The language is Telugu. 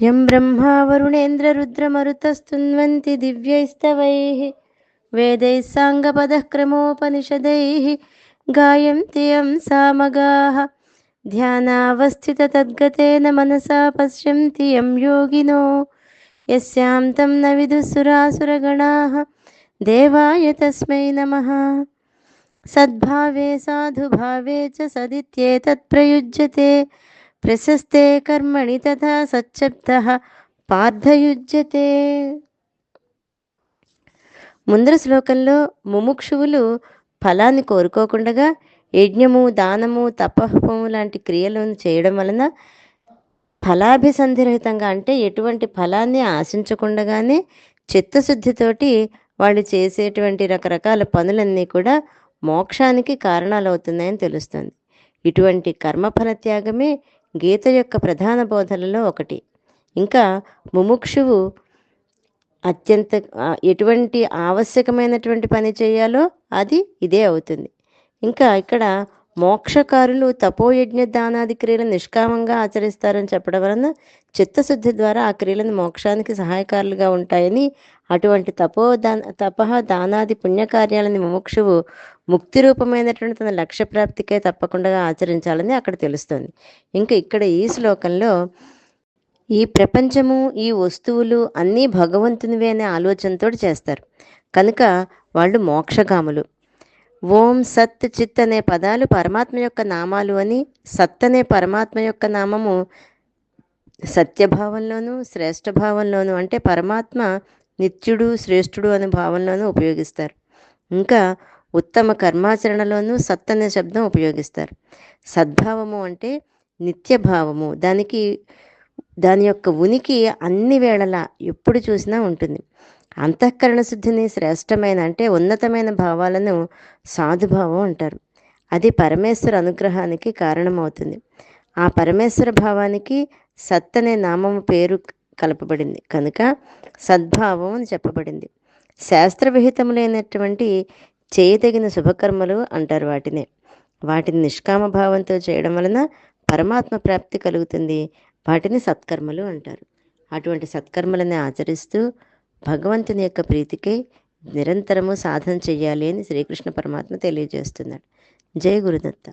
యం బ్రహ్మా వరుణేంద్రరుద్రమరుతస్తున్వంతి దివ్యైస్తవై వేదై సాంగపదక్రమోపనిషదై గాయంతి సామగా ధ్యానావస్థిత తద్గతేన మనసా పశ్యంతి యం యోగినో యస్యాం తం న విదుసురాసురగణా దేవాయ తస్మై నమ సద్భావే సాధుభావే చ సదిత్యేతత్ ప్రయుజ్యతే ప్రశస్తే కర్మణి తథా సచ్చబ్ద పార్థయుజ్యతే. ముందర శ్లోకంలో ముముక్షువులు ఫలాన్ని కోరుకోకుండా యజ్ఞము దానము తపహము లాంటి క్రియలను చేయడం వలన ఫలాభిసంధిరహితంగా అంటే ఎటువంటి ఫలాన్ని ఆశించకుండానే చిత్తశుద్ధితోటి వాళ్ళు చేసేటువంటి రకరకాల పనులన్నీ కూడా మోక్షానికి కారణాలు అవుతున్నాయని తెలుస్తుంది. ఇటువంటి కర్మఫల త్యాగమే గీత యొక్క ప్రధాన బోధనలో ఒకటి. ఇంకా ముముక్షువు అత్యంత ఎటువంటి ఆవశ్యకమైనటువంటి పని చేయాలో అది ఇదే అవుతుంది. ఇంకా ఇక్కడ మోక్షకారులు తపోయజ్ఞ దానాది క్రియలు నిష్కామంగా ఆచరిస్తారని చెప్పడం వలన చిత్తశుద్ధి ద్వారా ఆ క్రియలను మోక్షానికి సహాయకారులుగా ఉంటాయని అటువంటి తపో దాన తపహ దానాది పుణ్యకార్యాలని ముముక్షువు ముక్తి రూపమైనటువంటి తన లక్ష్య ప్రాప్తికే తప్పకుండా ఆచరించాలని అక్కడ తెలుస్తుంది. ఇంకా ఇక్కడ ఈ శ్లోకంలో ఈ ప్రపంచము ఈ వస్తువులు అన్నీ భగవంతునివే అనే ఆలోచనతో చేస్తారు. కనుక వాళ్ళు మోక్షగాములు. ఓం సత్ చిత్ అనే పదాలు పరమాత్మ యొక్క నామాలు అని సత్ అనే పరమాత్మ యొక్క నామము సత్యభావంలోను శ్రేష్ఠ భావంలోను అంటే పరమాత్మ నిత్యుడు శ్రేష్ఠుడు అనే భావంలోనూ ఉపయోగిస్తారు. ఇంకా ఉత్తమ కర్మాచరణలోనూ సత్ అనే శబ్దం ఉపయోగిస్తారు. సద్భావము అంటే నిత్యభావము. దానికి దాని యొక్క ఉనికి అన్ని వేళలా ఎప్పుడు చూసినా ఉంటుంది. అంతఃకరణ శుద్ధిని శ్రేష్టమైన అంటే ఉన్నతమైన భావాలను సాధుభావం అంటారు. అది పరమేశ్వర అనుగ్రహానికి కారణమవుతుంది. ఆ పరమేశ్వర భావానికి సత్ అనే నామము పేరు కలపబడింది. కనుక సద్భావం అని చెప్పబడింది. శాస్త్రవిహితములైనటువంటి చేయదగిన శుభకర్మలు అంటారు వాటిని. వాటిని నిష్కామ భావంతో చేయడం వలన పరమాత్మ ప్రాప్తి కలుగుతుంది. వాటిని సత్కర్మలు అంటారు. అటువంటి సత్కర్మలని ఆచరిస్తూ భగవంతుని యొక్క ప్రీతికే నిరంతరము సాధన చెయ్యాలి అని శ్రీకృష్ణ పరమాత్మ తెలియజేస్తున్నాడు. జయ గురుదత్త.